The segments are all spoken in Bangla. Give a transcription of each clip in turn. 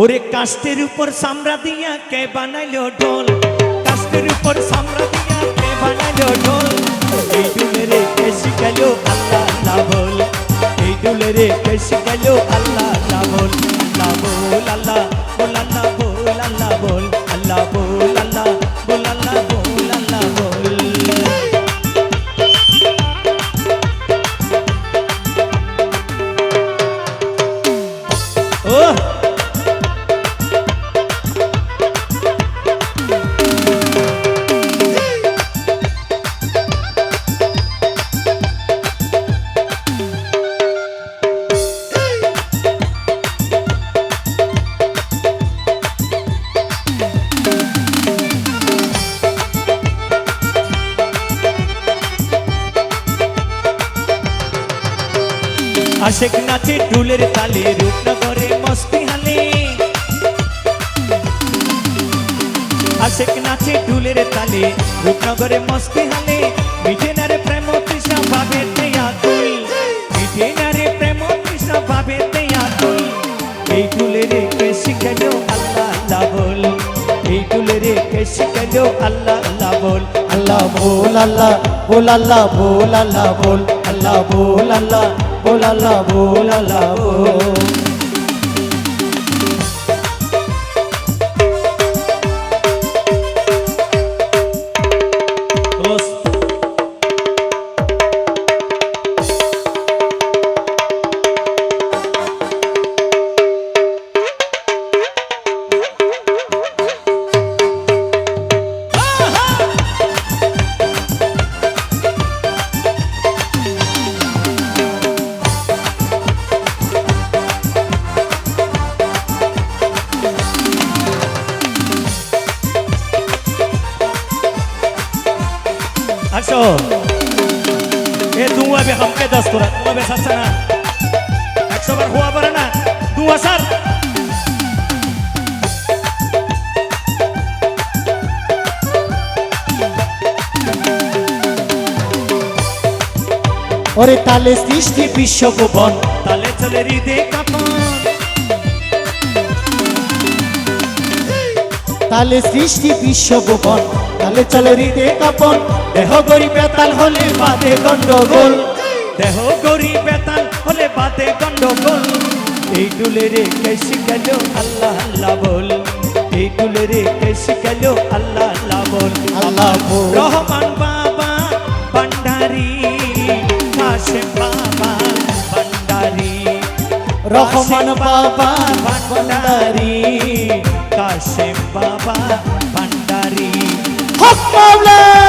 ওরে কাস্তের উপর সামরা দিয়া কে বানাইলো ঢোল? কাস্তের উপর সামরা দিয়া কে বানাইলো ঢোল? এই দুলেরে কে শিখাইলো আল্লাহ না বল। এই দুলেরে কে শিখাইলো আল্লাহ না বল। আশেক নাচে ডুলের তালে রূপনগরে মস্তি হালে আশেক নাচে ডুলের তালে রূপনগরে মস্তি হালে মিঠে নারে প্রেম তৃষ্ণা ভাবে তেয়া তুই। মিঠে নারে প্রেম তৃষ্ণা ভাবে তেয়া তুই। এই ডুলেরে কে শিখালো আল্লাহ আল্লাহ বল। এই ডুলেরে কে শিখালো আল্লাহ আল্লাহ বল। আল্লাহ বল আল্লাহ বল আল্লাহ বল আল্লাহ বল আল্লাহ বল, আল্লাহ બોલાલા બોલાલા બોલાલા আসো এ দুয়া বে হামকে দস তোরা দুয়া বে সাচ্ছা না। একশো বার হওয়া পারে না দুয়া সার। ওরে তালে সৃষ্টি বিশ্বভুবন তালে চলে হৃদে কাপন। তালে সৃষ্টি বিশ্বভুবন তালে চলে হৃদে কাপন। দেহ গরি বেতাল হলে বাদে গন্ডগোল। দেহ গরি বেতাল হলে বাদে গন্ডগোল। এই ডুলে রে কে শিখালো আল্লাহ আল্লাহ বল। এই ডুলে রে কে শিখালো আল্লাহ আল্লাহ বল। আল্লাহ বল। রহমান বাবা ভান্ডারি কাশেম বাবা। রহমান বাবা ভান্ডারি কাশেম বাবা ভান্ডারি হক মাওলা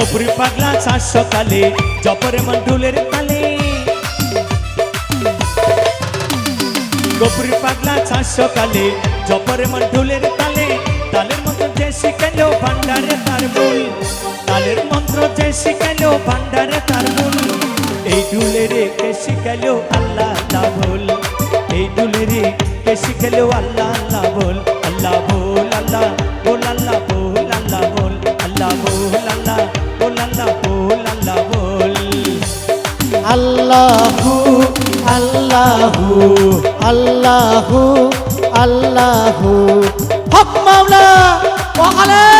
গোপুরি পাগলা চার সকালে, জপরে মন্ডুলের তালে। গোপুরি পাগলা চার সকালে, জপরে মন্ডুলের তালে। তালের মন্ত্র যে শিখালো ভান্ডারে তার মূল। তালের মন্ত্র যে শিখালো ভান্ডারে তার মূল। এই ডুলে রে কে শিখালো আল্লাহ আল্লাহ এই ডুলে রে কে শিখালো আল্লাহ আল্লাহ বল। আল্লাহ বল, আল্লাহ আল্লাহু আল্লাহু আল্লাহু আল্লাহু। হক মাওলা ওয়া আলাইহি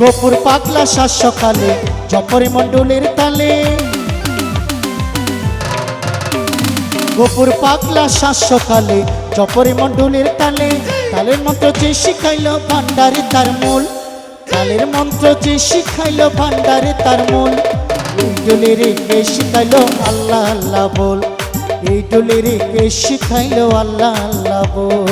গোপুর পাগলা সাত সকালে জপরে মণ্ডলের তালে। গোপুর পাগলা সাত সকালে জপরে মণ্ডলের তালে। তালের মন্ত্র যে শিখাইল ভান্ডারে তার মূল। তালের মন্ত্র যে শিখাইল ভান্ডারে তার মূল। এই ডোলের কে শিখাইল আল্লাহ আল্লাহ বল। এই ডোলের কে শিখাইল আল্লাহ আল্লাহ বল।